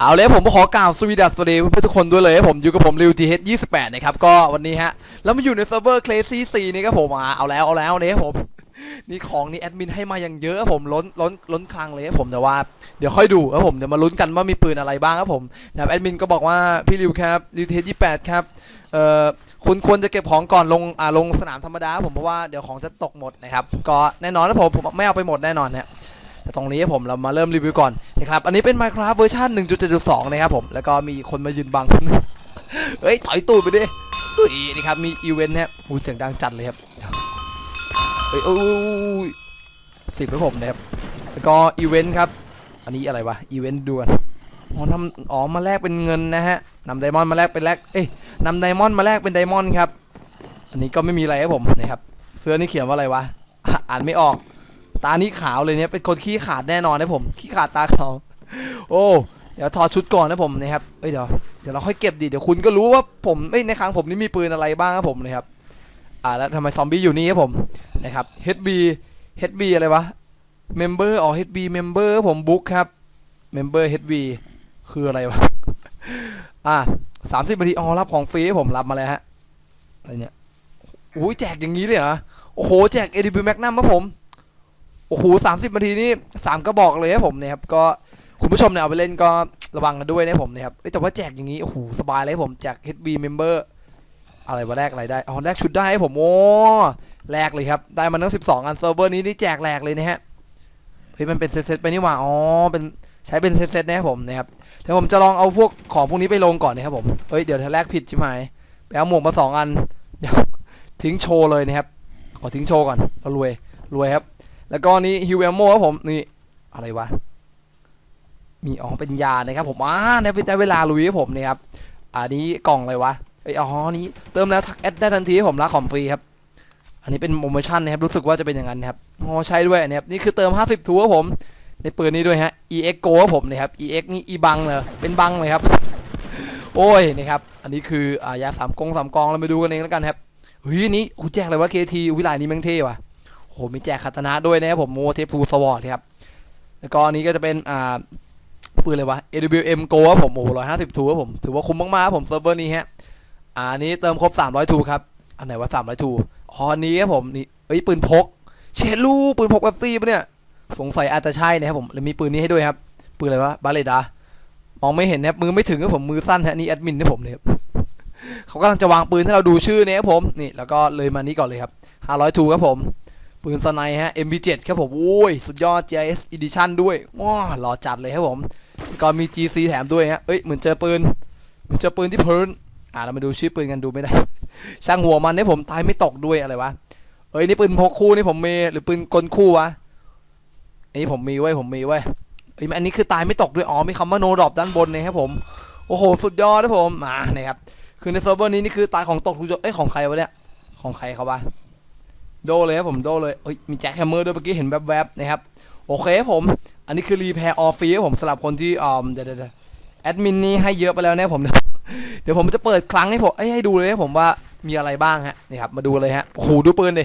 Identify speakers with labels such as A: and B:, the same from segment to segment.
A: เอาเลยผมขอกล่าวสวีดัสสวัสดีเพื่อนทุกคนด้วยเลยผมอยู่กับผมริวทีเฮดยี่สิบแปดนะครับก็วันนี้ฮะแล้วมาอยู่ในเซิร์ฟเวอร์เคลซี่ซีนี่ครับผมอ่าเอาแล้วเอาแล้วเนี่ยผมนี่ของนี่แอดมินให้มาอย่างเยอะผมล้นล้นล้นคลังเลยครับผมแต่ว่าเดี๋ยวค่อยดูครับผมเดี๋ยวมาลุ้นกันว่ามีปืนอะไรบ้างครับผมนะครับแอดมินก็บอกว่าพี่ริวครับริวทีเฮดยี่แปดครับเอ่อคุณควรจะเก็บของก่อนลงอ่าลงสนามธรรมดาผมเพราะว่าเดี๋ยวของจะตกหมดนะครับก็แน่นอนนะผมผมไม่เอาไปหมดแน่นอนฮะ แต่ตรงนี้ผมเรามาเริ่มรีวิวก่อนนะครับอันนี้เป็น Minecraft เวอร์ชัน1.7.2 นะครับผมแล้วก็มีคนมายืนบังเฮ้ยถอยตูดไปดิอุ้ยนี่ครับมีอีเวนต์เนี่ยหูเสียงดังจัดเลยครับเฮ้ยโอ้ยสิบให้ผมนะครับแล้วก็อีเวนต์ครับอันนี้อะไรวะอีเวนต์ด่วนอ๋อนำอ๋อมาแลกเป็นเงินนะฮะนำไดมอนด์มาแลกเป็นแลกเอ้ยนำไดมอนด์มาแลกเป็นไดมอนด์ครับอันนี้ก็ไม่มีอะไรให้ผมนะครับเสื้อนี่เขียนว่าอะไรวะอ่านไม่ออก ตานี้ขาวเลยเนี่ยเป็นคนขี้ขาดแน่นอนนะผมขี้ขาดตาขาวโอ้เดี๋ยวถอดชุดก่อนนะผมนะครับเอ้ยเดี๋ยวเดี๋ยวเราค่อยเก็บดิเดี๋ยวคุณก็รู้ว่าผมเอ้ยในครั้งผมนี่มีปืนอะไรบ้างครับผมนะครับอ่าแล้วทำไมซอมบี้อยู่นี่ครับผมนะครับ HB HB อะไรวะ Member อ๋อ HB Member ครับผมบุ๊กครับ Member HB คืออะไรวะอ่าสามสิบนาทีอ๋อรับของฟรีผมรับมาเลยฮะอะไรเนี่ยโอ้ยแจกอย่างนี้เลยเหรอโอ้โหแจก ADB Magnum ครับผม โอ้โหสามสิบนาทีนี่สามกระบอกเลยครับผมเนี่ยครับก็คุณผู้ชมเนี่ยเอาไปเล่นก็ระวังกันด้วยนะผมนะครับเอ้แต่ว่าแจกอย่างนี้โอ้โหสบายเลยผมแจก HB member อะไรวะแรกอะไรได้อ๋อแรกชุดได้ให้ผมโอ้แรกเลยครับได้มาทั้ง12 อันเซิร์ฟเวอร์นี้นี่แจกแรกเลยนะฮะเฮ้ยมันเป็นเซตๆไปนี่หว่าอ๋อเป็นใช้เป็นเซตๆนะครับผมนะครับเดี๋ยวผมจะลองเอาพวกของพวกนี้ไปลงก่อนนะครับผมเอ้ยเดี๋ยวถ้าแรกผิดใช่ไหมไปเอาหมวกมาสองอันเดี๋ยวทิ้งโชว์เลยนะครับขอทิ้งโชว์ก่อนเรารวยรวยครับ แล้วก็นี่ฮิวเอลโมครับผมนี่อะไรวะมีอ๋อเป็นยานะครับผมอ่าเนี่ยได้เวลาลุยครับผมนี่ครับอันนี้กล่องอะไรวะไออ๋อนี้เติมแล้วทักแอดได้ทันทีผมรับของฟรีครับอันนี้เป็นโปรโมชั่นนะครับรู้สึกว่าจะเป็นอย่างนั้นนะครับอ๋อใช่ด้วยนนี้ครับนี่คือเติม 50ทูครับผมในปืนนี้ด้วยฮะ EX Go ครับผมนะครับ EX นี่อีบังเลยเป็นบังเลยครับ โอ้ยนะครับ อันนี้คืออ่ายาสามกองสามกองเราไปดูกันเองแล้วกันครับเฮ้ยนี้โอ้แจกอะไรวะ KT วิไลนี้แม่งเท่ว่ะ หมีแจกคาตนะด้วยนะครับผมโมเทฟูสวอร์ดครับแล้วก็อันนี้ก็จะเป็นอ่าปืนอะไรวะ AWM Go ครับผมโอ้โหร้อยห้าสิบทูครับผมถือว่าคุ้มมากๆครับผมเซิร์ฟเวอร์นี้ฮะอ่าอันนี้เติมครบ300ทูครับอันไหนว่า300ทูอ๋อนี้ครับผมนี่เอ้ยปืนพก เชลูปืนพกแบบซีปะเนี่ยสงสัยอาจจะใช่นะครับผมแล้วมีปืนนี้ให้ด้วยครับปืนอะไรวะบาเลดามองไม่เห็นนะครับมือไม่ถึงครับผมมือสั้นฮะนี่แอดมินนะผมเนี่ยเขากำลังจะวางปืนให้เราดูชื่อเนี่ยครับผมนี่แล้วก็เลยมานี้ก่อนเลยครับ500ทูครับผม ปืนสไนฮะ MB7 ครับผมโอ้ย สุดยอด GIS Edition ด้วยว้าหล่อจัดเลยครับผม ก็มี GC แถมด้วยฮะเอ้ยเหมือนเจอปืนเหมือนเจอปืนที่พื้นอ่าเรามาดูชื่อปืนกันดูไม่ได้ ช่างหัวมันเนี่ยผมตายไม่ตกด้วยอะไรวะเอ้ยนี่ปืนพกคู่นี่ผมมีหรือปืนกลคู่วะอันนี้ผมมีไว้ผมมีไว้เอ้ยอันนี้คือตายไม่ตกด้วยอ๋อมีคำว่า no drop ด้านบนนะครับผมโอ้โหสุดยอดนะผมมาเนี่ยครับคือในเซิร์ฟเวอร์นี้นี่คือตายของตกทุกจุดเอ้ยของใครวะเนี่ยของใครเขาวะ โดเลยครับผมโดเลยเอ้ยมีแจ็คแฮมเมอร์ด้วยเมื่อกี้เห็นแวบๆนะครับโอเคผม อันนี้คือรีแพร์ออฟฟีครับผมสำหรับคนที่อ่าเดี๋ยวเดี๋ยวแอดมินนี่ให้เยอะไปแล้วนะผม เดี๋ยวผมจะเปิดครั้งให้ผมให้ดูเลยครับผมว่ามีอะไรบ้างฮะนี่ครับมาดูเลยฮะโอ้โหดูปืนดิ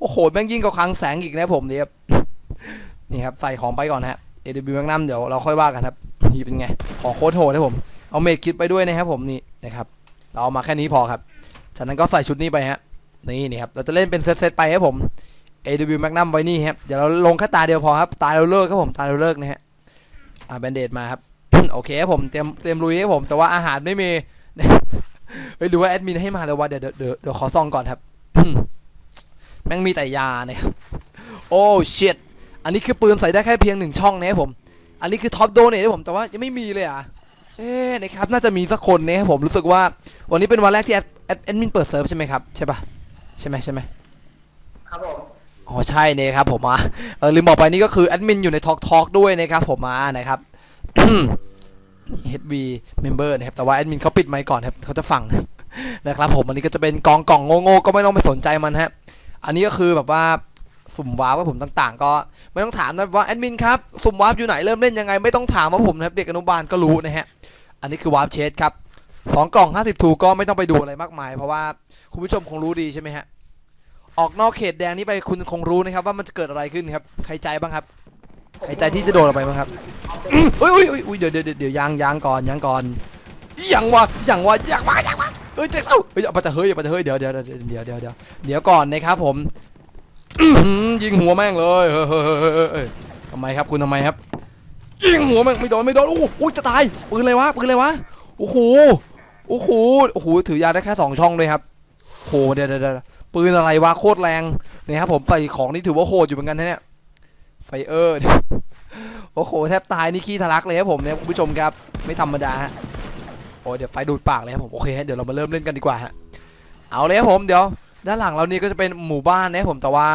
A: โอ้โหแม่งยิ่งกว่าครั้งแสงอีกนะผมนี่ครับนี่ครับใส่ของไปก่อนฮะ AW Magnum เดี๋ยวเราค่อยว่ากันครับนี่เป็นไงของโคตรโหดนะผม เอาเมดคิดไปด้วยนะครับผมนี่นะครับ เราเอามาแค่นี้พอครับ จากนั้นก็ใส่ชุดนี้ไปฮะ นี่นี่ครับเราจะเล่นเป็นเซตๆไปครับผม AW Magnum ไว้นี่ครับเดี๋ยวเราลงแค่ตาเดียวพอครับตายเราเลิกครับผมตายเราเลิกนะฮะอ่าแบนเดดมาครับโอเคครับผมเตรียมเตรียมลุยครับผมแต่ว่าอาหารไม่มีเฮ้ยหรือว่าแอดมินให้มาแล้ววะเดี๋ยวเดี๋ยวเดี๋ยวเดี๋ยวขอซองก่อนครับแม่งมีแต่ยานะครับโอ้ชิตอันนี้คือปืนใส่ได้แค่เพียงหนึ่งช่องนะครับผม อันนี้คือท็อปโดเนทครับผมแต่ว่ายังไม่มีเลยอะเอ๊ะนะครับน่าจะมีสักคนนะครับผมรู้สึกว่าวันนี้เป็นวันแรกที่แอดแอดแอดมินเปิดเซิร์ฟใช่ไหมครับใช่ปะ ใช่ไหมใช่ไหม
B: ครับผม
A: อ๋อใช่เนี่ยครับผมอะเออลืมบอกไปนี่ก็คือแอดมินอยู่ในทอ l k ทอ k ด้วยนะครับผมมานะครับ HB member นะครับแต่ว่าแอดมินเขาปิดไมค์ก่อนครับเขาจะฟังนะครับผมอันนี้ก็จะเป็นกองกล่องโง่ๆก็ไม่ต้องไปสนใจมันฮะอันนี้ก็คือแบบว่าสุ่มวาร์ปว่าผมต่างๆ ก็ไม่ต้องถามนะว่าแอดมินครับสุ่มวาร์ปอยู่ไหนเริ่มเล่นยังไงไม่ต้องถามว่าผมนะครับเด็กอนุบาลก็รู้นะฮะอันนี้คือวาร์ปเชสครับ สองกล่อง 50ทูก็ไม่ต้องไปดูอะไรมากมาย เพราะว่าคุณผู้ชมคงรู้ดีใช่ไหมฮะ ออกนอกเขตแดงนี้ไปคุณคงรู้นะครับ ว่ามันจะเกิดอะไรขึ้นครับ ใครใจบ้างครับ ใครใจที่จะโดดออกไปมั้งครับอื้ออุ้ยอุ้ยอุ้ยเดี๋ยวเดี๋ยวเดี๋ยวยางยางก่อนยางก่อนยังวะยังวะยังวะยังวะเอ้ยเจ๊เอ้าเฮ้ยเอาไปจะเฮ้ยเอาไปจะเฮ้ยเดี๋ยวเดี๋ยวเดี๋ยวเดี๋ยวเดี๋ยวเดี๋ยวเดี๋ยวก่อนนะครับผมยิงหัวแม่งเลยเฮ้ยเฮ้ยเฮ้ยทำไมครับคุณทำไมครับยิงหัวแม่งไม่โดนไม่โดนโอ้โหจะตายปืนอะไรวะปืนอะไรวะโอ้โห โอ้โหโอ้โหถือยาได้แค่สองช่องเลยครับโอ้โหเดี๋ยวเดี๋ยวเดี๋ยวปืนอะไรวะโคตรแรงเนี่ยครับผมใส่ของนี่ถือว่าโหดอยู่เหมือนกันนะเนี่ยไฟเออร์โอ้โหแทบตายนี่ขี้ทะลักเลยครับผมเนี่ยคุณผู้ชมครับไม่ธรรมดาฮะโอ้ยเดี๋ยวไฟดูดปากเลยครับผมโอเคเดี๋ยวเรามาเริ่มเล่นกันดีกว่าฮะเอาเลยครับผมเดี๋ยว ด้านหลังเรานี่ก็จะเป็นหมู่บ้านนะครับผมแต่ว่า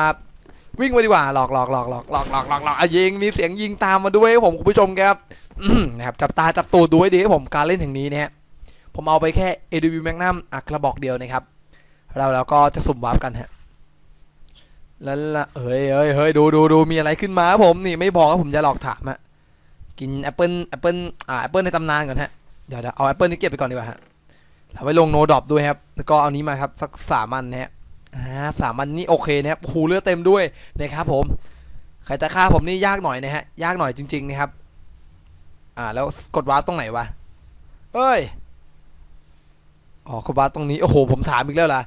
A: วิ่งไปดีกว่าหลอกหลอกหลอกหลอกหลอกหลอกหลอกหลอกยิงมีเสียงยิงตามมาด้วยครับผมคุณผู้ชมครับนะครับจับตาจับตูดดูให้ดีครับผมการเล่นแห่งนี้นะฮะ ผมเอาไปแค่ ADV Magnum อะกระบอกเดียวนะครับเราแล้วก็จะสุ่มวาร์ปกันฮะแล้วละเฮ้ยเฮ้ยเฮ้ยดูดูดูมีอะไรขึ้นมาครับผมนี่ไม่บอกว่าผมจะหลอกถามอะกินแอปเปิลแอปเปิลอ่าแอปเปิลในตำนานก่อนฮะเดี๋ยวเอาแอปเปิลนี้เก็บไปก่อนดีกว่าฮะเอาไว้ลงโนดอปด้วยครับแล้วก็เอานี้มาครับสักสามอันนะฮะอ่าสามอันนี่โอเคนะครับโอ้โหเลือดเต็มด้วยนะครับผมใครจะฆ่าผมนี่ยากหน่อยนะฮะยากหน่อยจริงๆนะครับ อ่าแล้วกดวาร์ปตรงไหนวะเฮ้ย อ๋อกดวาตรงนี้โอ้โหผมถามอีกแล้วล่ะ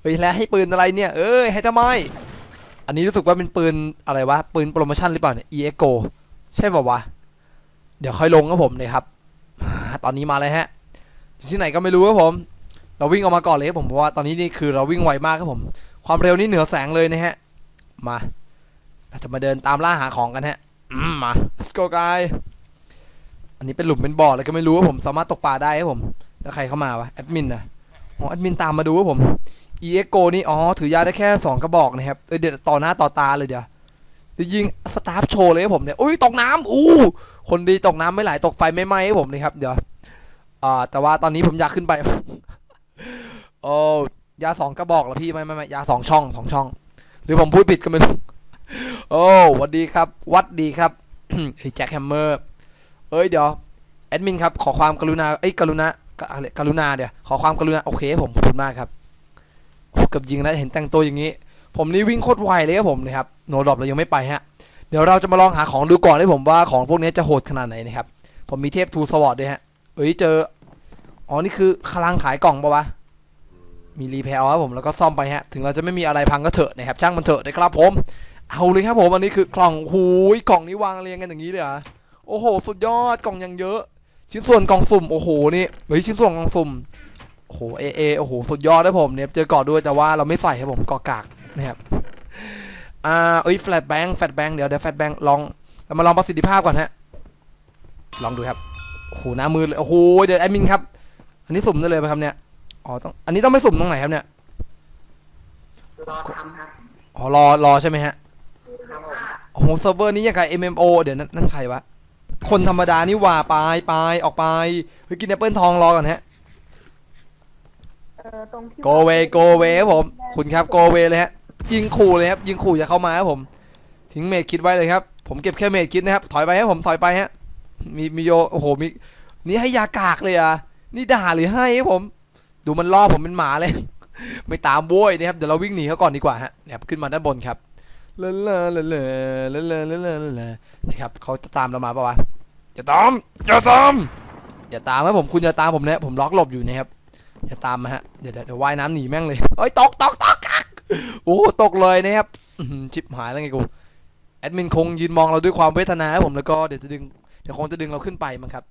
A: เฮ้ยแล้วให้ปืนอะไรเนี่ย เอ้ยให้ทำไม อันนี้รู้สึกว่าเป็นปืนอะไรวะ ปืนโปรโมชั่นหรือเปล่าเนี่ย EXO ใช่ป่าวะ เดี๋ยวค่อยลงครับผมเลยครับ ตอนนี้มาเลยฮะที่ไหนก็ไม่รู้ครับผม เราวิ่งออกมาก่อนเลยครับผมเพราะว่าตอนนี้นี่คือเราวิ่งไวมากครับผม ความเร็วนี่เหนือแสงเลยนะฮะ มาอาจะมาเดินตามล่าหาของกันฮะมา let's go guy อันนี้เป็นหลุมเป็นบ่ออะไรก็ไม่รู้ครับผม สามารถตกปลาได้ครับผม แล้วใครเข้ามาวะแอดมินนะอ๋อแอดมินตามมาดูครับผม e x o นี่อ๋อถือยาได้แค่ 2 กระบอกนะครับเดี๋ยวต่อหน้าต่อตาเลยเดี๋ยวเดี๋ยวยิงสตาฟโชว์เลยครับผมเนี่ยอุ้ยตกน้ำอู้คนดีตกน้ำไม่ไหลตกไฟไม่ไหม้ครับผมนะครับ เดี๋ยวอ่าแต่ว่าตอนนี้ผมอยากขึ้นไปโอ้ยาสองกระบอกเหรอพี่ไม่ไม่ไม่ยาสองช่องสองช่อง หรือผมพูดผิดก็ไม่รู้โอ้หวัดดีครับ วัดดีครับเฮ้แจ็คแฮมเมอร์เอ้ยเดี๋ยวแอดมินครับขอความกรุณาเอ้ยกรุณา อะไรกรุณาเดี๋ยวขอความกรุณาโอเคผมขอบคุณมากครับเกับยิงแล้วเห็นแต่งตัวอย่างนี้ ผมนี่วิ่งโคตรไวเลยครับผมนะครับโนดรอปเรายังไม่ไปฮะเดี๋ยวเราจะมาลองหาของดูก่อนเลยผมว่าของพวกนี้จะโหดขนาดไหนนะครับผมมีเทพทูสวอตด้วยฮะเอ้ยเจออ๋อนี่คือคลังขายกล่องปะวะมีรีแพร์ครับผมแล้วก็ซ่อมไปฮะถึงเราจะไม่มีอะไรพังก็เถอะนะครับช่างมันเถอะนะครับผม เอาเลยครับผมอันนี้คือกล่องหูยกล่องนี้วางเรียงกันอย่างนี้เลยเหรอโอ้โห สุดยอดกล่องยังเยอะ ชิ้นส่วนกล่องสุ่มโอ้โหนี่เฮ้ยชิ้นส่วนกล่องสุ่มโอ้โหเอเอโอ้โหสุดยอดนะผมเนี่ยเจอเกาะด้วยแต่ว่าเราไม่ใส่ครับผมเกาะกากนะครับอ่าเอ้ยแฟลชแบงค์แฟลชแบงค์เดี๋ยวเดี๋ยวแฟลชแบงค์ลองเรามาลองประสิทธิภาพก่อนฮะลองดูครับโอ้โหหน้ามือเลยโอ้โหเดี๋ยวแอดมินครับ อันนี้สุ่มได้เลยไหมครับเนี่ยอ๋อต้องอันนี้ต้องไม่สุ่มตรงไหนครับเนี่ย
B: รอทำครับ
A: อ๋อรอรอใช่ไหมฮะ
B: ครับผม
A: โอ้โหเซิร์ฟเวอร์นี้ยังไง MMO เดี๋ยวนั่นนั่นใครวะ คนธรรมดานี่หว่าไปไปออกไปเฮ้ยกินแอปเปิลทองรอก่อนฮะ
C: เออตรงที่
A: โกเวโกเวครับผม คุณครับโกเวเลยฮะยิงขู่เลยครับยิงขู่อย่าเข้ามาครับผม ทิ้งเมดคิดไว้เลยครับ ผมเก็บแค่เมดคิดนะครับ ถอยไปครับผมถอยไปฮะมีมีโยโอ้โหมีนี่ให้ยากากเลยอะนี่ด่าหรือให้ครับผม ดูมันล่อผมเป็นหมาเลย ไม่ตามโว้ยนะครับเดี๋ยวเราวิ่งหนีเขาก่อนดีกว่าฮะนะครับขึ้นมาด้านบนครับเลอะเลอะเลอะเลอะเลอะเลอะเลอะเลอะเลอะ นะครับเขาจะตามเรามาปะวะอย่าตามอย่าตามอย่าตามครับผมคุณอย่าตามผมนี่ยผมล็อกหลบอยู่นะครับอย่าตามมาฮะเดี๋ยวเดี๋ยวว่ายน้ำหนีแม่งเลยเอ้ยตกตกตกอักโอ้ตกเลยนะครับชิบหายแล้วไงกูแอดมินคงยืนมองเราด้วยความเวทนาครับผมแล้วก็เดี๋ยวจะดึงเดี๋ยวคงจะดึงเราขึ้นไปมั้งครับ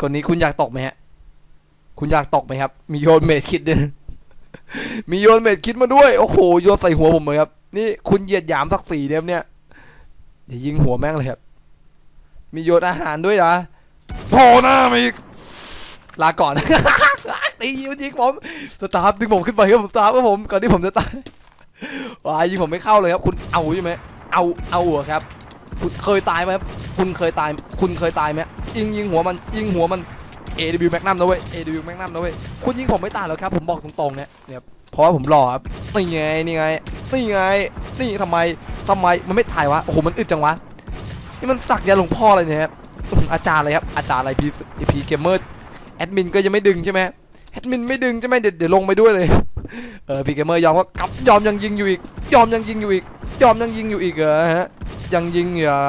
A: คนนี้คุณอยากตกไหมฮะ คุณอยากตกไหมครับ มีโยนเมดคิดด้วยมีโยนเมดคิดมาด้วย โอ้โห โยนใส่หัวผมเลยครับ นี่คุณเหยียดหยามศักดิ์ศรีเนี่ย เนี่ยเดี๋ยวยิงหัวแม่งเลยครับ มีโยนอาหารด้วยนะโผล่หน้ามาอีก ลาก่อน ตีมันยิงผมสตาร์ฟดึงผมขึ้นไปครับผมสตาร์ฟครับผม ก่อนที่ผมจะตาย วายยิงผมไม่เข้าเลยครับ คุณเอาใช่ไหม เอา เอาเหรอครับ คุณเคยตายไหมครับ คุณเคยตาย คุณเคยตายไหมยิงยิงหัวมัน ยิงหัวมัน AW Magnum นะเว้ย AW Magnum นะเว้ย คุณยิงผมไม่ตายหรอกครับ ผมบอกตรงๆเนี่ยเนี่ย เพราะว่าผมหล่อครับนี่ไงนี่ไงนี่ไงนี่ทำไมทำไมมันไม่ถ่ายวะโอ้โหมันอึดจังวะนี่มันสักยาหลวงพ่ออะไรเนี่ยครับอาจารย์อะไรครับอาจารย์อะไรพีพีเกมเมอร์แอดมินก็ยังไม่ดึงใช่ไหมแอดมินไม่ดึงใช่ไหมเดี๋ยวเดี๋ยวลงไปด้วยเลยเออพีเกมเมอร์ยอมก็กลับยอมยังยิงอยู่อีก ยอมยังยิงอยู่อีก ยอมยังยิงอยู่อีกเหรอฮะยังยิงเหรอ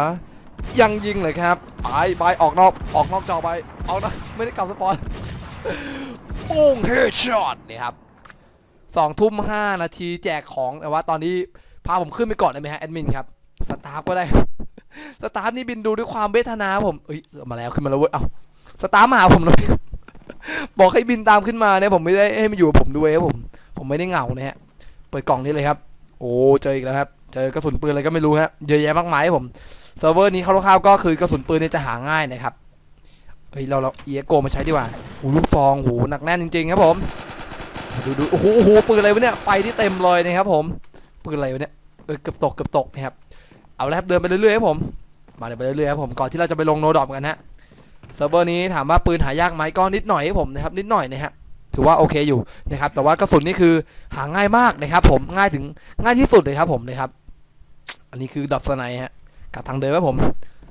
A: ยังยิงเลยครับไปไปออกนอกออกนอกจอไปเอานะไม่ได้กลับสปอนปุ้งเฮดช็อตนี่ครับ สองทุ่มห้านาทีแจกของแต่ว่าตอนนี้พาผมขึ้นไปก่อนได้ไหมฮะแอดมินครับสตาฟก็ได้ สตาฟนี่บินดูด้วยความเวทนาผมเอ้ยมาแล้วขึ้นมาแล้วเว้ยเอ้าสตาฟมาหาผมเลยบอกให้บินตามขึ้นมาเนี่ยผมไม่ได้ให้มาอยู่กับผมด้วยครับผม ผมไม่ได้เหงานะฮะเปิดกล่องนี้เลยครับ โอ้เจออีกแล้วครับเจอกระสุนปืนอะไรก็ไม่รู้ฮะเยอะแยะมากมายผมเซิร์ฟเวอร์นี้คร่าวๆก็คือกระสุนปืนเนี่ยจะหาง่ายนะครับเฮ้ยเราเราเอโกมาใช้ดีกว่าโอ้ลูกซองโหหนักแน่นจริงๆครับผม ดูดูโอ้โหโอ้โหปืนอะไรวะเนี่ยไฟที่เต็มเลยนะครับผมปืนอะไรวะเนี่ยเออเกือบตกเกือบตกนะครับเอาละครับเดินไปเรื่อยๆครับผมมาเดี๋ยวไปเรื่อยๆครับผมก่อนที่เราจะไปลงโนดอปกันฮะเซิร์ฟเวอร์นี้ถามว่าปืนหายากไหมก็นิดหน่อยครับผมนะครับนิดหน่อยนะฮะถือว่าโอเคอยู่นะครับแต่ว่ากระสุนนี่คือหาง่ายมากนะครับผมง่ายถึงง่ายที่สุดเลยครับผมนะครับอันนี้คือดับสไนฮะกลับทางเดินครับผม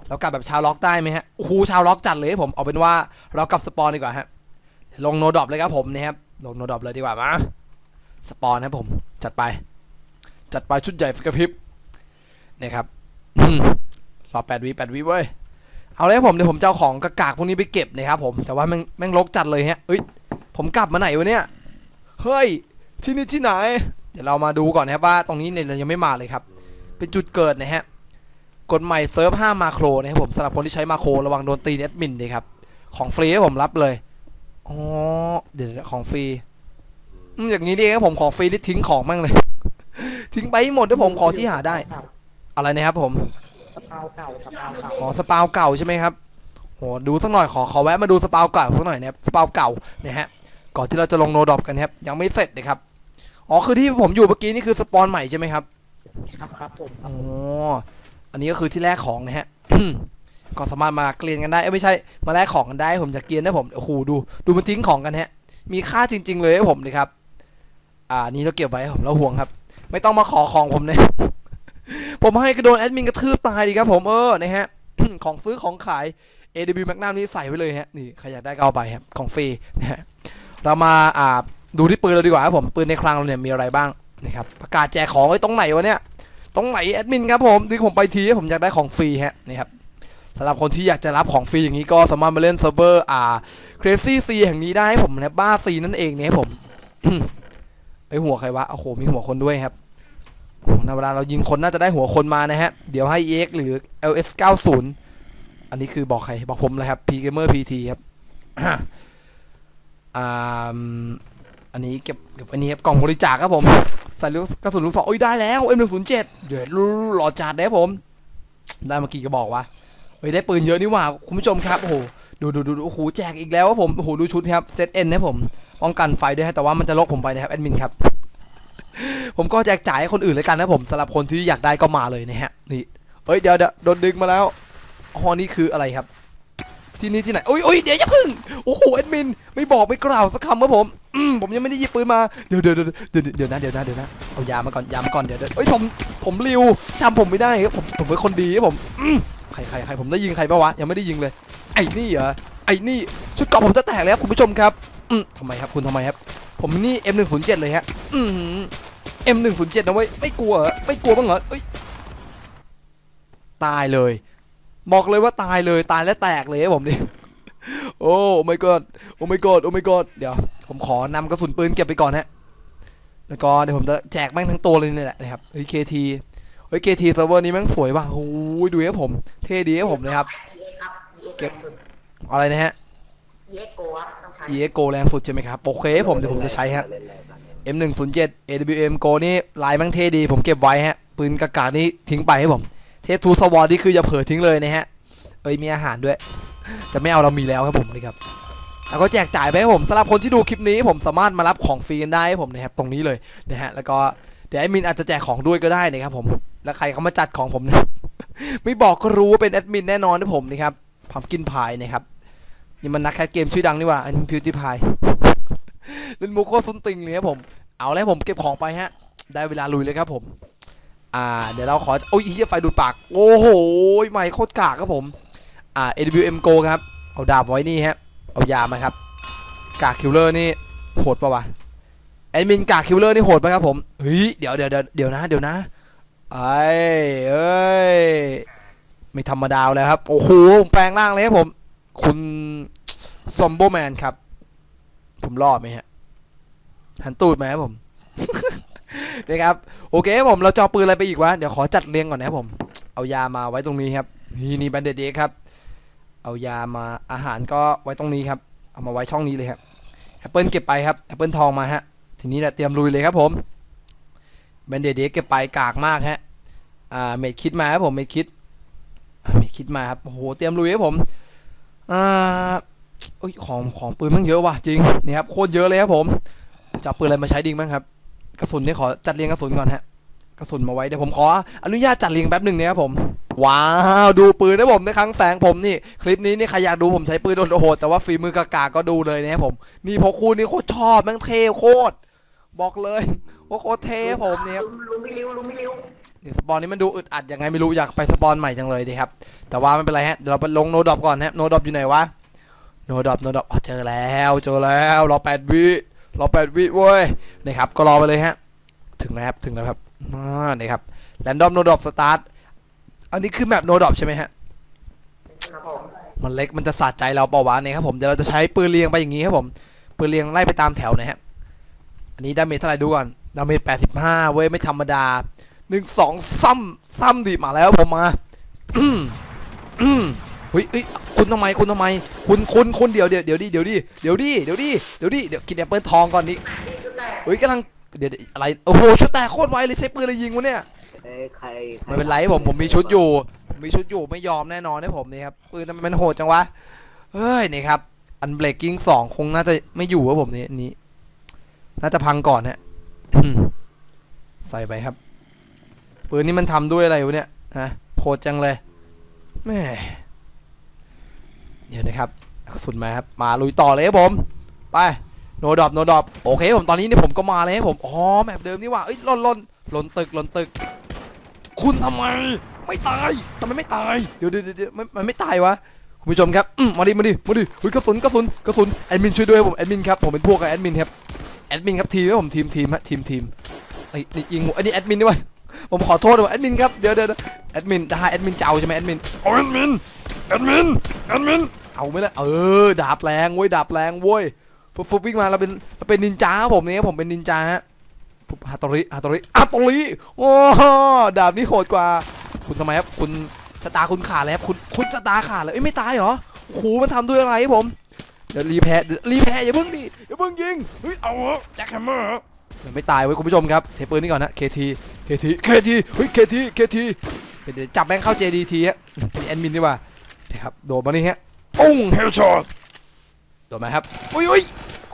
A: แล้วกลับแบบชาวล็อกได้ไหมฮะโอ้โหชาวล็อกจัดเลยครับผมเอาเป็นว่าเรากลับสปอนดีกว่าฮะลงโนดอปเลยครับผมนะครับ ลงโนดอปเลยดีกว่ามาสปอนครับผม จัดไป จัดไปชุดใหญ่ฟกระพริบนะครับรอแปดวิแปดวิเว้ย เอาเลยผมเดี๋ยวผมจะเอาของกระกากพวกนี้ไปเก็บนะครับผม แต่ว่าแม่งแม่งรกจัดเลยฮะเอ้ย ผมกลับมาไหนวะเนี่ย เฮ้ย ที่นี่ที่ไหน เดี๋ยวเรามาดูก่อนนะครับว่าตรงนี้เนี่ยเรายังไม่มาเลยครับ เป็นจุดเกิดนะฮะ กฎใหม่เซิร์ฟห้ามมาโครนะครับผมสำหรับคนที่ใช้มาโครระวังโดนตีเน็ตมินเลยครับ ของฟรีให้ผมรับเลย อ๋อ เดี๋ยวของฟรีอืมอย่างนี้ดีครับผมของฟรีนี่ทิ้งของมั่งเลย ทิ้งไปให้หมดเดี๋ยวผมขอที่หาได้ อะไรนะครับผม
B: สเปาเก่าสเปาเก่า
A: อ๋อสปาวเก่าใช่ไหมครับโหดูสักหน่อยขอขอแวะมาดูสปาวเก่าสักหน่อยนะครับสปาวเก่าเนี่ยฮะก่อนที่เราจะลงโนดอปกันครับยังไม่เสร็จเลยครับอ๋อคือที่ผมอยู่เมื่อกี้นี่คือสปอนใหม่ใช่ไหมครับ
B: ครับครับผม
A: อ๋ออันนี้ก็คือที่แรกของนะฮะ ก็สามารถมาเกลียนกันได้เอ้ยไม่ใช่มาแลกของกันได้ผมจะเกลียนนะผมโอ้โหดูดูมันทิ้งของกันฮะมีค่าจริง ๆ เลยให้ผมเลยครับ อ่านี่เราเก็บไว้ผมเราห่วงครับ ไม่ต้องมาขอของผมเลยผมให้กระโดนแอดมินกระทืบตายดีครับผมเออนะฮะของซื้อของขาย AW Magnum นี่ใส่ไว้เลยฮะนี่ใครอยากได้ก็เอาไปครับของฟรีนะฮะเรามาอ่าดูที่ปืนเราดีกว่าครับผมปืนในคลังเราเนี่ยมีอะไรบ้างนะครับประกาศแจกของไว้ตรงไหนวะเนี่ยตรงไหนแอดมินครับผมที่ผมไปทีผมอยากได้ของฟรีฮะนี่ครับ สำหรับคนที่อยากจะรับของฟรีอย่างนี้ก็สามารถมาเล่นเซิร์ฟเวอร์อ่า Crazy C แห่งนี้ได้ให้ผมนะบ้าซีนั่นเองเนี่ยผมไอหัวใครวะโอ้โหมีหัวคนด้วยครับโอ้โหในเวลาเรายิงคนน่าจะได้หัวคนมานะฮะ เดี๋ยวให้ EX หรือ LS 90อันนี้คือบอกใครบอกผมเลยครับ P Gamer PT ครับอ่าอันนี้เก็บเก็บอันนี้ครับกล่องบริจาคครับผมใส่ลูกกระสุนลูกศรโอ้ยได้แล้ว M107 เดี๋ยวหล่อจัดได้ผม ได้มากี่กระบอกวะ เฮ้ยได้ปืนเยอะนี่หว่าคุณผู้ชมครับโอ้โหดูดูดูดูโอ้โหแจกอีกแล้วครับผมโอ้โหดูชุดครับเซตเอ็นนะผมป้องกันไฟด้วยฮะแต่ว่ามันจะลกผมไปนะครับแอดมินครับ ผมก็แจกจ่ายให้คนอื่นเลยกันนะผมสำหรับคนที่อยากได้ก็มาเลยนะฮะนี่เอ้ยเดี๋ยวเดี๋ยวโดนดึงมาแล้วอ๋อนี่คืออะไรครับ ที่นี่ที่ไหนโอ้ยโอ้ยเดี๋ยวอย่าพึ่งโอ้โหแอดมินไม่บอกไม่กล่าวสักคำครับผมอืมผมยังไม่ได้หยิบปืนมาเดี๋ยวเดี๋ยวเดี๋ยวเดี๋ยวนะเดี๋ยวนะเดี๋ยวนะเอายามาก่อนยามาก่อนเดี๋ยวเดี๋ยวเอ้ยผมผมริวจำผมไม่ได้ครับผมผมเป็นคนดีครับผม ครใครใครผมได้ยิงใครปะวะยังไม่ได้ยิงเลย ไอ้นี่เหรอไอ้นี่ชุดเกราะผมจะแตกแล้วคุณผู้ชมครับอืมทำไมครับคุณทำไมครับ ผมนี่ M107 เลยฮะอืม M107 นะเว้ยไม่กลัวเหรอไม่กลัวบ้างเหรอเอ้ยตายเลยบอกเลยว่าตายเลยตายและแตกเลยผมนี่โอ้ my god โอ้ my god โอ้ my god เดี๋ยว ผมขอนำกระสุนปืนเก็บไปก่อนฮะแล้วก็เดี๋ยวผมจะแจกแม่งทั้งตัวเลยนี่แหละนะครับเฮ้ย KT เฮ้ย KT เซิร์ฟเวอร์นี้แม่งสวยว่ะโอ้ยดูครับผม เท่ดีครับผม
B: เอ็กครับ เก็
A: บอะไรนะฮะ
B: เอ็กโกต้องใช้
A: EX Go แรงสุดใช่ไหมครับ โอเคผมเดี๋ยวผมจะใช้ฮะ M107 AWM Go นี่ลายแม่งเท่ดี ผมเก็บไว้ฮะ ปืนกากานี่ทิ้งไปให้ผม เทปทูสวอร์นี่คืออย่าเผลอทิ้งเลยนะฮะ เอ้ยมีอาหารด้วย จะไม่เอาเรามีแล้วครับผมนี่ครับแล้วก็แจกจ่ายไปให้ผมสำหรับคนที่ดูคลิปนี้ ผมสามารถมารับของฟรีกันได้ให้ผมนะครับตรงนี้เลยนะฮะแล้วก็เดี๋ยวแอดมินอาจจะแจกของด้วยก็ได้นะครับผม แล้วใครเขามาจัดของผมเนี่ยไม่บอกก็รู้ว่าเป็นแอดมินแน่นอนนะผมนะครับพัมกินพายนะครับนี่มันนักแคสเกมชื่อดังนี่ว่าอันนี้พิวตี้พายเล่นมุกโคตรซุนติงเลยครับผม เอาแล้วผมเก็บของไปฮะ ได้เวลาลุยเลยครับผม อ่า เดี๋ยวเราขอ โอ้ยเฮียไฟดูดปาก โอ้โหไม่โคตรกากครับผม อ่า AWM Go ครับ เอาดาบไว้นี่ฮะ เอายามาครับ กากคิลเลอร์นี่โหดปะวะ แอดมินกากคิลเลอร์นี่โหดปะครับผม เฮ้ย เดี๋ยวเดี๋ยวเดี๋ยวนะ เดี๋ยวนะ ไอ้เอ้ย ไม่ธรรมดาเลยครับ โอ้โห แปลงร่างเลยครับผม คุณซอมโบแมนครับ ผมรอดไหมฮะ หันตูดไหมครับผมนะครับ โอเคผม เราจะเอาปืนอะไรไปอีกวะ เดี๋ยวขอจัดเรียงก่อนนะครับผม เอายามาไว้ตรงนี้ครับ นี่นี่แบนเดดเด็กครับ เอายามา อาหารก็ไว้ตรงนี้ครับ เอามาไว้ช่องนี้เลยครับแอปเปิลเก็บไปครับ แอปเปิลทองมาฮะ ทีนี้แหละเตรียมลุยเลยครับผม แบนเดดเด็กเก็บไปกากมากฮะ อ่า เมดคิดมาครับผม เมดคิด เมดคิดมาครับ โอ้โห เตรียมลุยครับผม อ่าอของของปืนมันเยอะว่ะจริง นี่ครับโคตรเยอะเลยครับผม จะปืนอะไรมาใช้ดีบ้างครับ กระสุนนี่ขอจัดเรียงกระสุนก่อนฮะ กระสุนมาไว้เดี๋ยวผมขออนุญาตจัดเรียงแป๊บหนึ่งนะครับผม ว้าวดูปืนนะผมในครั้งแสงผมนี่คลิปนี้นี่ใครอยากดูผมใช้ปืนโหดแต่ว่าฝีมือกากาก็ดูเลยนะครับผม นี่พอคูนี่โคตรชอบแม่งเท่โคตร บอกเลยว่าโคตรเทผมเนี่ย
B: ลุมลุมไม่ริ้วลุมไม่ริ้ว
A: นี่สปอนนี้มันดูอึดอัดยังไงไม่รู้อยากไปสปอนใหม่จังเลยดีครับ แต่ว่าไม่เป็นไรฮะเดี๋ยวเราไปลงโนดอปก่อนฮะโนดอปอยู่ไหนวะโนดอปโนดอปเจอแล้วเจอแล้วรอแปดวิรอแปดวิเว้ยนะครับก็รอไปเลยฮะ ถึงแล้วครับถึงแล้วครับนี่ครับแรนดอมโนดอปสตาร์ทอันนี้คือแมปโนดอปใช่ไหมฮะ
B: ครับผม
A: มันเล็กมันจะสะใจเราเปล่าวะเนี่ยครับผมเดี๋ยวเราจะใช้ปืนเรียงไปอย่างนี้ครับผมปืนเรียงไล่ไปตามแถวนะฮะ อันนี้ดาเมจเท่าไหร่ดูก่อนดาเมจ85เว้ยไม่ธรรมดาหนึ่งสองซ้ำซ้ำดิมาแล้วผมมาอืมอืมเฮ้ยเฮ้ยคุณทำไมคุณทำไม คุณคุณคุณเดี๋ยวเดี๋ยวเดี๋ยวดิเดี๋ยวดิเดี๋ยวดิเดี๋ยวดิเดี๋ยวดิเดี๋ยวกินแอปเปิลทองก่อนนี่
B: นี่ชุดแรก
A: เฮ้ยกำลังเดี๋ยวเดี๋ยวอะไรโอ้โหชุดแตกโคตรไวเลยใช้ปืนอะไรยิงวะเนี่ย
B: เอ้ยใคร
A: ไม่เป็นไรผมผมมีชุดอยู่ผมมีชุดอยู่ไม่ยอมแน่นอนให้ผมนี่ครับปืนทำไมมันโหดจังวะเฮ้ยนี่ครับอันเบรกกิ้งสองคงน่าจะไม่อยู่ครับผมนี่อัน น่าจะพังก่อนฮะใส่ไปครับ ปืนนี้มันทำด้วยอะไรวะเนี่ยฮะโหดจังเลยแม่เดี๋ยวนะครับกระสุนมาครับ มาลุยต่อเลยครับผม ไปโนดอปโนดอปโอเคผมตอนนี้เนี่ยผมก็มาเลยครับผมอ๋อแมปเดิมนี่ว่าเอ้ยหล่นหล่นหล่นตึกหล่นตึก คุณทำไม ไม่ตายทำไมไม่ตายเดี๋ยวเดี๋ยวเดี๋ยวมันมันไม่ตายวะคุณผู้ชมครับมมาดิมาดิมาดิเฮ้ยกระสุนกระสุนกระสุนแอดมินช่วยด้วยครับผมแอดมินครับผมเป็นพวกกับแอดมินครับ แอดมินครับทีมครับผมทีมทีมฮะทีมทีมไอ้นี่ยิงหัวไอ้นี่แอดมินนี่วะผมขอโทษด้วยแอดมินครับเดี๋ยวเดี๋ยวเดี๋ยวแอดมินได้แอดมินจะเอาใช่ไหมแอดมินเอาแอดมินแอดมินแอดมินเอาไหมล่ะเออดาบแรงเว้ยดาบแรงเว้ยฟุบฟุบวิ่งมาเราเป็นเราเป็นนินจาครับผมเนี่ยผมเป็นนินจาฮะฟุบฮาโตริฮาโตริฮาโตริโอ้ดาบนี้โหดกว่า คุณทำไมครับคุณชะตาคุณขาดแล้วครับคุณคุณชะตาขาดเลยเอ้ยไม่ตายเหรอโอ้โหมันทำด้วยอะไรครับผมเดี๋ยวรีแพร์เดี๋ยวรีแพร์อย่าเพิ่งดิอย่าเพิ่งยิงเฮ้ยเอาแจ็คแฮมเมอร์มันไม่ตายเว้ยคุณผู้ชมครับใช้ปืนนี่ก่อนนะ KT KT KT เฮ้ย KT KT เดี๋ยวจับแม่งเข้า JDT ฮะนี่แอดมินดีกว่านี่ครับโดดมานี่ฮะปุ้งเฮลช็อตโดดมาครับอุ้ยอุ้ย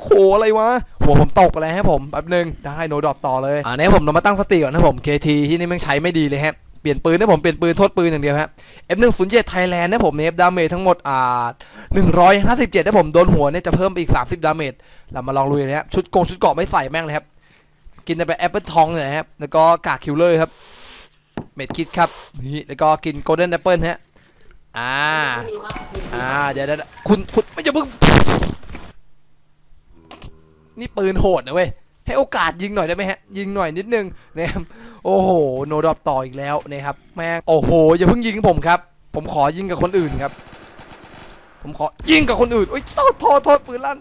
A: โหอะไรวะหัวผมตกแล้วฮะผมแป๊บนึงได้โนดรอปต่อเลยอ่าเนี่ยผมเรามาตั้งสติก่อนนะผม KT ที่นี่แม่งใช้ไม่ดีเลยฮะ เปลี่ยนปืนนะผมเปลี่ยนปืนโทษปืนอย่างเดียวครับ F107 Thailand นะผมเนี่ยดาเมจทั้งหมดอ่า157นะผมโดนหัวเนี่ยจะเพิ่มไปอีก 30 ดาเมจเรามาลองลุยเลยครับชุดโกงชุดเกาะไม่ใส่แม่งเลยครับ กินไปแอปเปิลทองเลยครับแล้วก็กากคิวเลอร์ครับเม็ดคิดครับนี่แล้วก็กินโกลเด้นแอปเปิลฮะอ่าอ่าเดี๋ยวเดี๋ยวคุณคุณไม่อย่าเพิ่งนี่ปืนโหดนะเว้ย ให้โอกาสยิงหน่อยได้ไหมฮะ ยิงหน่อยนิดนึงนะครับโอ้โหโนดอปต่ออีกแล้วนะครับแม่งโอ้โหอย่าเพิ่งยิงผมครับ ผมขอยิงกับคนอื่นครับ ผมขอยิงกับคนอื่นโอ้ยโทษโทษโทษปืนลั่น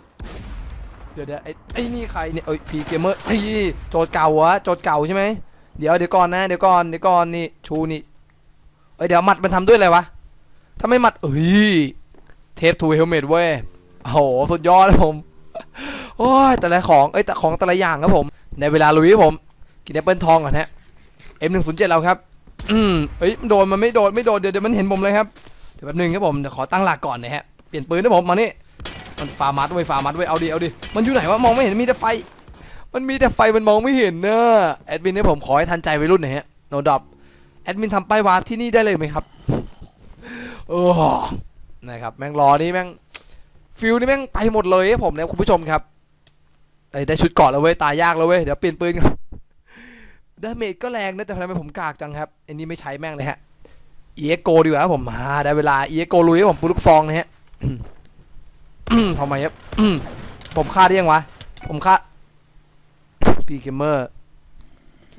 A: เดี๋ยวเดี๋ยวไอ้ไอ้นี่ใครเนี่ยเอ้ยพีเกมเมอร์ทีโจทย์เก่าวะโจทย์เก่าใช่ไหมเดี๋ยวเดี๋ยวก่อนนะเดี๋ยวก่อนเดี๋ยวก่อนนี่ชูนี่เอ้ยเดี๋ยวหมัดมันทำด้วยอะไรวะถ้าไม่หมัดเอ้ยเทปทูเฮลเมตเว้ยโอ้โหสุดยอดเลยผม โอ้ยแต่ละของเอ้ยแต่ของแต่ละอย่างครับผม ในเวลาลุยครับผมกินแอปเปิลทองก่อนฮะ M107 เราครับอืมเอ้ยมันโดนมันไม่โดนไม่โดนเดี๋ยวเดี๋ยวมันเห็นผมเลยครับเดี๋ยวแป๊บนึงครับผมเดี๋ยวขอตั้งหลักก่อนนะฮะเปลี่ยนปืนนะผมมานี่มันฟาร์มัดไว้ฟาร์มัดไว้เอาดิเอาดิมันอยู่ไหนวะมองไม่เห็นมีแต่ไฟ มันมีแต่ไฟมันมองไม่เห็นเนอะแอดมินให้ผมขอให้ทันใจวัยรุ่นหน่อยฮะโนดับแอดมินทำป้ายวาร์ปที่นี่ได้เลยไหมครับโอ้นะครับแม่งรอนี่แม่งฟิลนี่แม่งไปหมดเลยครับผมนี่ยคุณผู้ชมครับ ได้ชุดเกาะแล้วเว้ย ตายยากแล้วเว้ย เดี๋ยวเปลี่ยนปืนก่อนดาเมจก็แรงนะแต่ทำไมผมกากจังครับ อันนี้ไม่ใช้แม่งเลยฮะ เอโกดีกว่าผมมาได้เวลาเอโกลุยให้ผมปุลุกซองนะฮะทำไมครับผมฆ่าได้ยังวะ ผมฆ่าปีเกมเมอร์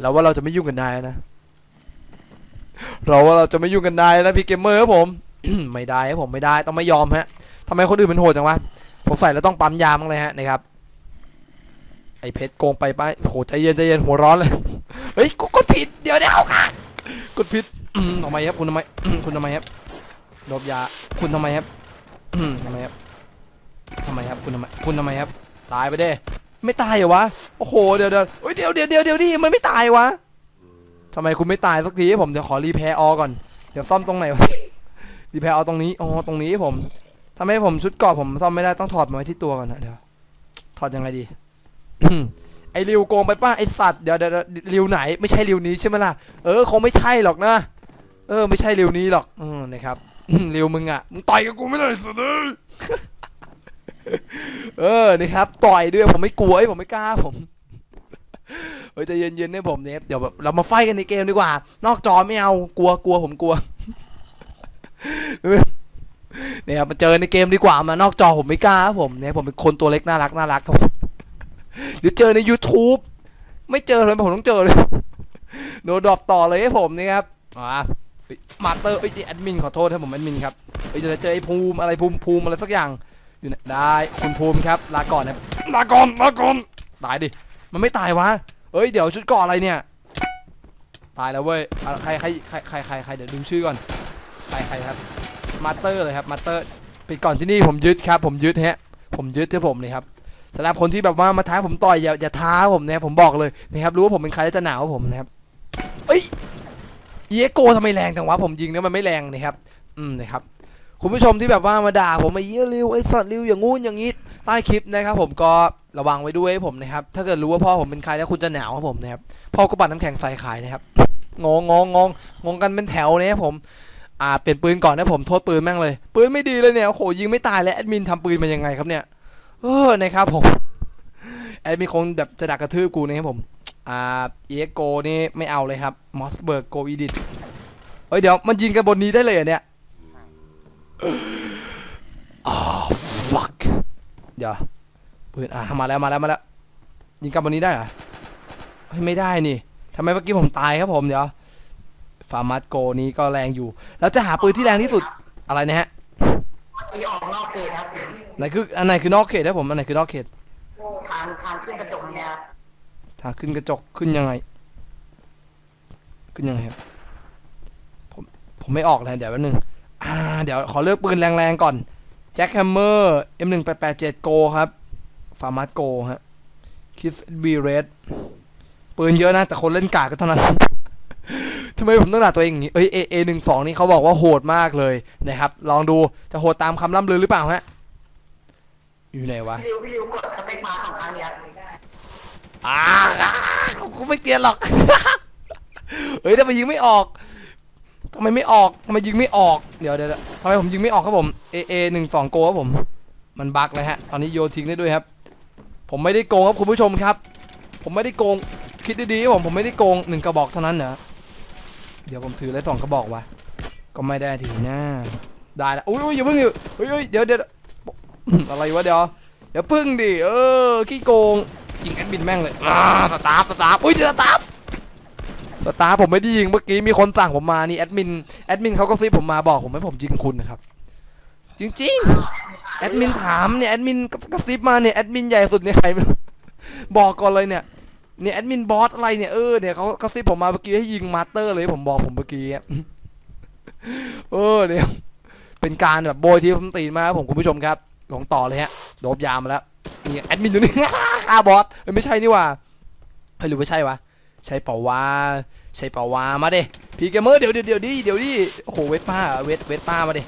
A: แล้วว่าเราจะไม่ยุ่งกันนายนะ เราว่าเราจะไม่ยุ่งกันได้นะพี่เกมเมอร์ครับผม ไม่ได้ครับผมไม่ได้ต้องไม่ยอมฮะทำไมคนอื่นมันโหดจังวะสงสัยเราต้องปั๊มยามั้งเลยฮะนะครับ ไอเพชรโกงไปไปโหใจเย็นใจเย็นหัวร้อนเลย เฮ้ยกูกดผิดเดี๋ยวเดี๋ยวกดผิดทำไมครับคุณทำไมคุณทำไมครับโดบยาคุณทำไมครับทำไมครับทำไมครับคุณทำไมคุณทำไมครับ ตายไปเด้ ไม่ตายเหรอวะโอ้โหเดี๋ยวเดี๋ยวเดี๋ยวเดี๋ยวเดี๋ยวเดี๋ยวดิมันไม่ตายวะทำไมคุณไม่ตายสักทีผมเดี๋ยวขอรีแพร์ออก่อนเดี๋ยวซ่อมตรงไหนวะรีแพร์ออตรงนี้อ๋อตรงนี้ผมทำไมผมชุดเกราะผมซ่อมไม่ได้ต้องถอดมาไว้ที่ตัวก่อนนะเดี๋ยวถอดยังไงดี ไอริวโกงไปป้าไอสัตว์เดี๋ยวเดี๋ยวเดี๋ยวริวไหนไม่ใช่ริวนี้ใช่ไหมล่ะเออคงไม่ใช่หรอกนะเออ ไม่ใช่ริวนี้หรอกอืมนะครับอืมริวมึงอะมึงต่อยกับกูไม่ได้สุดเลยเออนะครับต่อยด้วยผมไม่กลัวไอ้ยผมไม่กล้าผมเฮ้ยใจะเย็นๆให้ผมเนี่ยเดี๋ยวแบบเรามาไฟกันในเกมดีกว่า นอกจอไม่เอากลัวกลัวผมกลัวเนี่ยครับมาเจอในเกมดีกว่ามานอกจอผมไม่กล้าครับผมเนี่ยผมเป็นคนตัวเล็กน่ารักน่ารักครับผม เดี๋ยวเจอใน YouTube ไม่เจอเลยผมต้องเจอเลยโดนดรอปต่อเลยให้ผมนี่ครับอ่ามาเตอร์เอ้ยแอดมินขอโทษครับผมแอดมินครับเอ้ยเดี๋ยวเจอไอ้ภูมิอะไรภูมิภูมิอะไรสักอย่างอยู่ไหนได้คุณภูมิครับลาก่อนนะลาก่อนลาก่อนตายดิมันไม่ตายวะเอ้ยเดี๋ยวชุดเกาะอะไรเนี่ย ตายแล้วเว้ยอะใครใครใครใครใครใครเดี๋ยวดึงชื่อก่อนใครใครครับมาเตอร์เลยครับมาเตอร์ปิดก่อนที่นี่ผมยึดครับ ผมยึดฮะผมยึดที่ผมเลยครับ สำหรับคนที่แบบว่ามาท้าผมต่อยอย่าอย่าท้าผมนะครับผมบอกเลยนะครับรู้ว่าผมเป็นใครแล้วจะหนาวผมนะครับเอ้ยเอโก้ทำไมแรงจังวะผมยิงเนี่ยมันไม่แรงนะครับ อืมนะครับคุณผู้ชมที่แบบว่ามาด่าผมไอ้เยี่ยริวไอ้สัตว์ริวอย่างงู้นอย่างงี้ใต้คลิปนะครับ ผมก็ระวังไว้ด้วยผมนะครับ ถ้าเกิดรู้ว่าพ่อผมเป็นใครแล้วคุณจะหนาวครับผมนะครับพ่อก็ปัดน้ำแข็งใส่ขายนะครับงงงงงงงกันเป็นแถวเนี่ยผมอ่าเปลี่ยนปืนก่อนนะผมโทษปืนแม่งเลย ปืนไม่ดีเลยเนี่ยโอ้โหยิงไม่ตายแล้วแอดมินทำปืนมายังไงครับเนี่ย เออนะครับผมแอดมินคงแบบจะดักกระทืบกูนะครับผม อ่าเอ็กโกนี่ไม่เอาเลยครับมอสเบิร์กโกอีดิทเฮ้ยเดี๋ยวมันยิงกันบนนี้ได้เลยเหรอเนี่ยอ๋อ fuck เดี๋ยวปืนอะมาแล้วมาแล้วมาแล้วยิงกับบนนี้ได้เหรอเฮ้ยไม่ได้นี่ทำไมเมื่อกี้ผมตายครับผมเดี๋ยวฟาร์มัสโกนี้ก็แรงอยู่ แล้วจะหาปืนที่แรงที่สุดอะไรนะฮะ
B: ไอออกนอกเขตครับ
A: ไหนคืออันไหนคือนอกเขตนะผมอันไหนคือนอกเขต
B: ทางทางขึ้นกระจกเนี่ยครับ
A: ทางขึ้นกระจกขึ้นยังไง ขึ้นยังไงครับผมผมไม่ออกเลยเดี๋ยวแป๊บนึงอ่าเดี๋ยวขอเลือกปืนแรงๆก่อนแจ็คแฮมเมอร์ M1887 Go ครับฟาร์มัสโกฮะคิสบีเรดปืนเยอะนะ แต่คนเล่นกากก็เท่านั้นทำไมผมต้องด่าตัวเองอย่างนี้ เอ้ย A A หนึ่งสองนี่เขาบอกว่าโหดมากเลยนะครับ ลองดูจะโหดตามคำล่ำลือหรือเปล่าฮะ อยู่ไหนวะ
B: พี่ริวพี่ริวกดสเปคมาของครั้งเนี้ย
A: อ่าอ่ากูไม่เกลียดหรอก เฮ้ยทำไมยิงไม่ออกทำไมไม่ออกทำไมยิงไม่ออก เดี๋ยวเดี๋ยวเดี๋ยวทำไมผมยิงไม่ออกครับผม A A หนึ่งสองโกครับผม มันบั๊กเลยฮะ ตอนนี้โยนทิ้งได้ด้วยครับ ผมไม่ได้โกงครับคุณผู้ชมครับ ผมไม่ได้โกง คิดดีๆครับผมผมไม่ได้โกงหนึ่งกระบอกเท่านั้นเหรอเดี๋ยวผมถือเลยสองกระบอกวะ ก็ไม่ได้ทีหน้าได้แล้วอุ้ยอุ้ยอย่าเพิ่งอยู่อุ้ยอุ้ยเดี๋ยวเดี๋ยว อะไรวะเดี๋ยวอย่าพึ่งดิเออขี้โกงยิงแอดมินแม่งเลยอ่าสตาร์ฟสตาร์ฟอุ้ยสตาร์ฟสตาร์ฟผมไม่ได้ยิงเมื่อกี้มีคนสั่งผมมานี่แอดมินแอดมินเขาก็ซีผมมาบอกผมให้ผมยิงคุณนะครับจริงๆแอดมินถามเนี่ยแอดมินกระซิบมาเนี่ยแอดมินใหญ่สุดเนี่ยใครไม่รู้บอกก่อนเลยเนี่ยเนี่ยแอดมินบอสอะไรเนี่ยเออเนี่ยเขากระซิบผมมาเมื่อกี้ให้ยิงมาสเตอร์เลยผมบอกผมเมื่อกี้อะเออเนี่ยเป็นการแบบโบยที่ผมตีนมาครับผมคุณผู้ชมครับ ลงต่อเลยฮะโดบยามาแล้วนี่แอดมินอยู่นี่ฆ่าบอสไม่ใช่นี่ว่าเฮ้ยหรือไม่ใช่วะใช่เปล่าวะใช่เปล่าวะมาเด้พีเกมเมอร์เดี๋ยวเดี๋ยวเดี๋ยวดิเดี๋ยวดิโอ้โหเวทป้าเวทเวทป้ามาเด้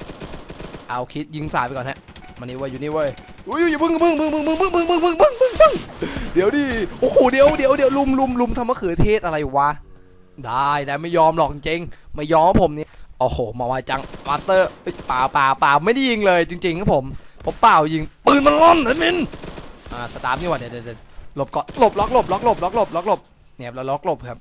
A: เอาคิดยิงสายไปก่อนฮะมานี่เว้ยอยู่นี่เว้ยอุ้ยอย่าพึ่งพึ่งพึ่งพึ่งพึ่งพึ่งพึ่งพึ่งพึ่งพึ่งพึ่งพึ่งเดี๋ยวดิโอ้โหเดี๋ยวเดี๋ยวเดี๋ยวลุมลุมลุมทำมะเขือเทศอะไรวะได้ได้ไม่ยอมหรอกจริงไม่ยอมผมเนี่ยโอ้โหมาไวจังมาสเตอร์เอ้ยเปล่าป่าป่าไม่ได้ยิงเลยจริงๆครับผม ผมเปล่ายิงปืนมันร้อนแอดมินอ่าสตาร์ทนี่หว่าเดี๋ยวเดี๋ยวหลบก่อนหลบล็อกหลบล็อกหลบล็อกหลบล็อกหลบเนี่ยเราล็อกหลบครับ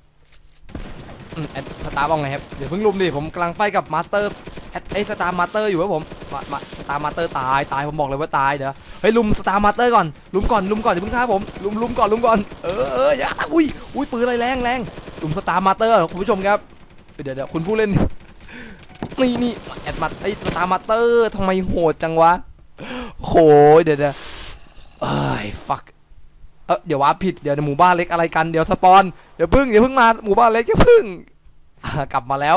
A: อืมแอดสตาร์ทว่าไงครับเดี๋ยวเพิ่งลุมดิผมกำลังไฟกับมาสเตอร์แอดไอสตาร์มาสเตอร์อยู่ครับผมมามาสตาร์มาสเตอร์ตายตายผมบอกเลยว่าตายเดี๋ยวเฮ้ยลุมสตาร์มาสเตอร์ก่อนลุมก่อนลุมก่อนอย่าเพิ่งฆ่าผมลุมลุมก่อนลุมก่อนเออเอออย่าอุ้ยอุ้ยปืนอะไรแรงแรงลุมสตาร์มาสเตอร์คุณผู้ชมครับเดี๋ยวเดี๋ยวคุณผู้เล่นนี่นี่แอดมัดไอสตาร์มาเตอร์ทำไมโหดจังวะ หยเดี๋ยวเดี๋ยวเอ้ย fuck เออเดี๋ยวว่าผิดเดี๋ยวหมู่บ้านเล็กอะไรกันเดี๋ยวสปอนเดี๋ยวพึ่งเดี๋ยวพึ่งมาหมู่บ้านเล็กอย่าพึ่งกลับมาแล้ว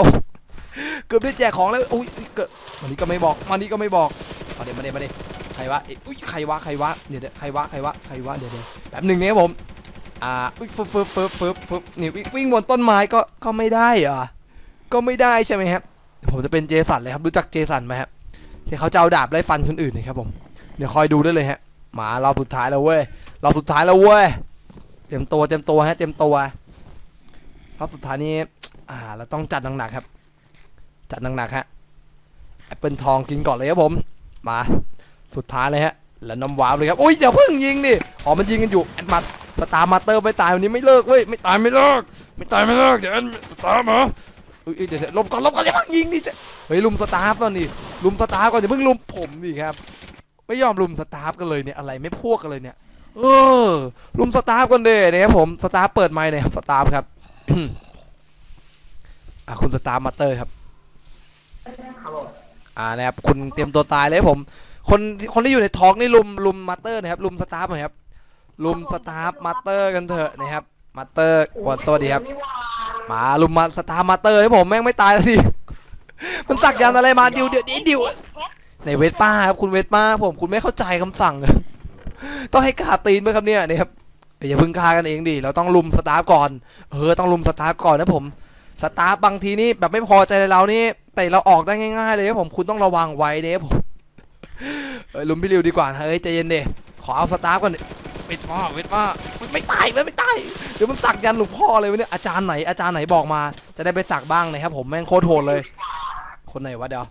A: เกือบได้แจกของแล้วอุ้ยเกิดวันนี้ก็ไม่บอกวันนี้ก็ไม่บอกมาเดี๋ยวมาเดี๋ยวมาเดี๋ยวใครวะอุ้ยใครวะใครวะเดี๋ยวเดี๋ยวใครวะใครวะใครวะเดี๋ยวเดี๋ยวแป๊บหนึ่งนะผมอ่าอุ้ยฟึบฟึบฟึบฟึบฟึบนี่วิ่งวิ่งบนต้นไม้ก็ก็ไม่ได้เหรอก็ไม่ได้ใช่ไหมครับผมจะเป็นเจสันเลยครับรู้จักเจสันไหมครับที่เขาจะเอาดาบไล่ฟันคนอื่นนะครับผม เดี๋ยวคอยดูได้เลยฮะหมารอบสุดท้ายแล้วเว้ยรอบสุดท้ายแล้วเว้ยเตรียมตัวเตรียมตัวฮะเตรียมตัวรอบสุดท้ายนี้ อ่าเราต้องจัดหนักๆครับ จัดหนักๆฮะแอปเปิลทองกินก่อนเลยครับผม มาสุดท้ายเลยฮะแล้วน้ำว้าวเลยครับอุ้ยอย่าเพิ่งยิงดิอ๋อมันยิงกันอยู่แอดมัดสตาร์มาเตอร์ไม่ตายวันนี้ไม่เลิกเว้ยไม่ตายไม่เลิกไม่ตายไม่เลิกเดี๋ยวสตาร์มาอุ้ยเดี๋ยวเดี๋ยวลบก่อนลบก่อนอย่าเพิ่งยิงดิเฮ้ยลุมสตาร์ก่อนดิลุมสตาร์ก่อนอย่าเพิ่งลุมผมดิครับ ไม่ยอมลุมสตาร์ฟกันเลยเนี่ยอะไรไม่พวกกันเลยเนี่ยเออลุมสตาร์ฟกันเด้นะครับผมสตาร์ฟเปิดไมค์เลยครับสตาร์ฟครับอะคุณสตาร์มาเตอร์ครับ
B: ครับผม
A: อ่านะครับคุณเตรียมตัวตายเลยครับผม คนคนที่อยู่ในทอล์กนี่ลุมลุมมาสเตอร์นะครับลุมสตาฟหน่อยครับลุมสตาฟมาสเตอร์กันเถอะนะครับมาสเตอร์กดสวัสดีครับ
B: นี่ว่า
A: มาลุมมาสตาฟมาสเตอร์ให้ผมแม่งไม่ตายแล้วสิมันสักยันต์อะไรมาดิวเดี๋ยวนี้ดิว ในเวทป้าครับคุณเวทป้าผมคุณไม่เข้าใจคำสั่ง ต้องให้กาตีนไหมครับเนี่ยนี่ครับอย่าพึ่งฆ่ากันเองดิเราต้องลุมสตาฟก่อน เออต้องลุมสตาฟก่อนนะผมสตาฟบางทีนี่แบบไม่พอใจเรานี่แต่เราออกได้ง่ายๆเลยครับผมคุณต้องระวังไว้เด้ผมลุมพี่ริวดีกว่าเฮ้ยใจเย็นเดขอเอาสตาฟก่อนดิเวทพ่อเวทพ่อไม่ไม่ตายไม่ไม่ตายเดี๋ยวมันสักยันหลวงพ่อเลยวะเนี่ยอาจารย์ไหนอาจารย์ไหนบอกมา จะได้ไปสักบ้างนะครับผมแม่งโคตรโหดเลย คนไหนวะเดี๋ยว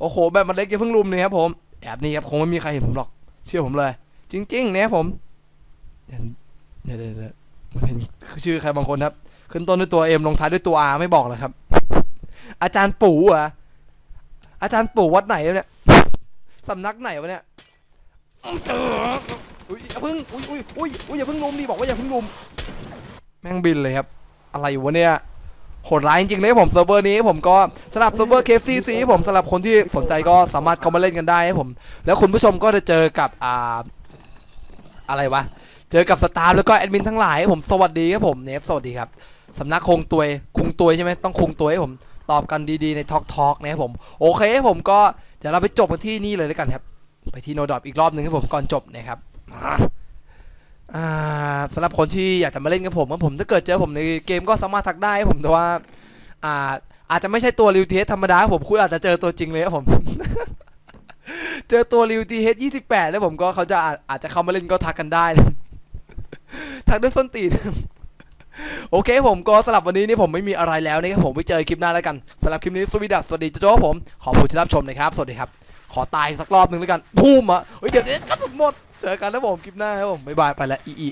A: โอ้โหแบบมันเล็กอย่าเพิ่งลุมเลยครับผมแอบนี่ครับคงไม่มีใครเห็นผมหรอก เชื่อผมเลย จริงๆเนี่ยผมเดี๋ยวเดี๋ยวเดี๋ยวมันเห็นชื่อใครบางคนครับ ขึ้นต้นด้วยตัวเอ็มลงท้ายด้วยตัวอาไม่บอกเลยครับ อาจารย์ปู่อะอาจารย์ปู่วัดไหนเนี่ยสำนักไหนวะเนี่ยเจออุ้ยอย่าเพิ่งอุ้ยอุ้ยอุ้ยอุ้ยอย่าเพิ่งลุมดิบอกว่าอย่าเพิ่งลุม แม่งบินเลยครับ อะไรวะเนี่ย โหดร้ายจริงๆเลยผมเซิร์ฟเวอร์นี้ผมก็สำหรับเซิร์ฟเวอร์ KFC ผมสำหรับคนที่สนใจก็สามารถเข้ามาเล่นกันได้ครับผม แล้วคุณผู้ชมก็จะเจอกับอ่าอะไรวะ เจอกับสตาฟแล้วก็แอดมินทั้งหลายครับผมสวัสดีครับผมเนฟสวัสดีครับสำนักคงตัวยคงตัวยใช่ไหมต้องคงตัวยให้ผมตอบกันดีๆในทอ l k ทอ k นะครับผมโอเคผมก็เดี๋ยวเราไปจบกันที่นี่เลยแล้วกันครับ ไปที่โนดอปอีกรอบหนึ่งครับผมก่อนจบนะครับ สำหรับคนที่อยากจะมาเล่นกับผมครับผมถ้าเกิดเจอผมในเกมก็สามารถทักได้ผมแต่ว่าอ่าอาจจะไม่ใช่ตัวริวเทสธรรมดาผมคุณอาจจะเจอตัวจริงเลยครับผม เจอตัวริวทีเฮดยี่สิบแปดแล้วผมก็เขาจะอาจจะเข้ามาเล่นก็ทักกันได้ ทักด้วยส้นตีนโอเคผมก็สำหรับวันนี้นี่ผมไม่มีอะไรแล้วนะครับผมไว้เจอคลิปหน้าแล้วกันสำหรับคลิปนี้สวัสดีสวัสดีโจโจ้ครับผมขอบคุณที่รับชมนะครับ สวัสดีครับ ขอตายสักรอบหนึ่งแล้วกันพูมอะเฮ้ยเดี๋ยวเดี๋ยวกระสุนหมด เจอกันแล้วผมคลิปหน้าครับผมบ๊ายบายไปแล้วอีอี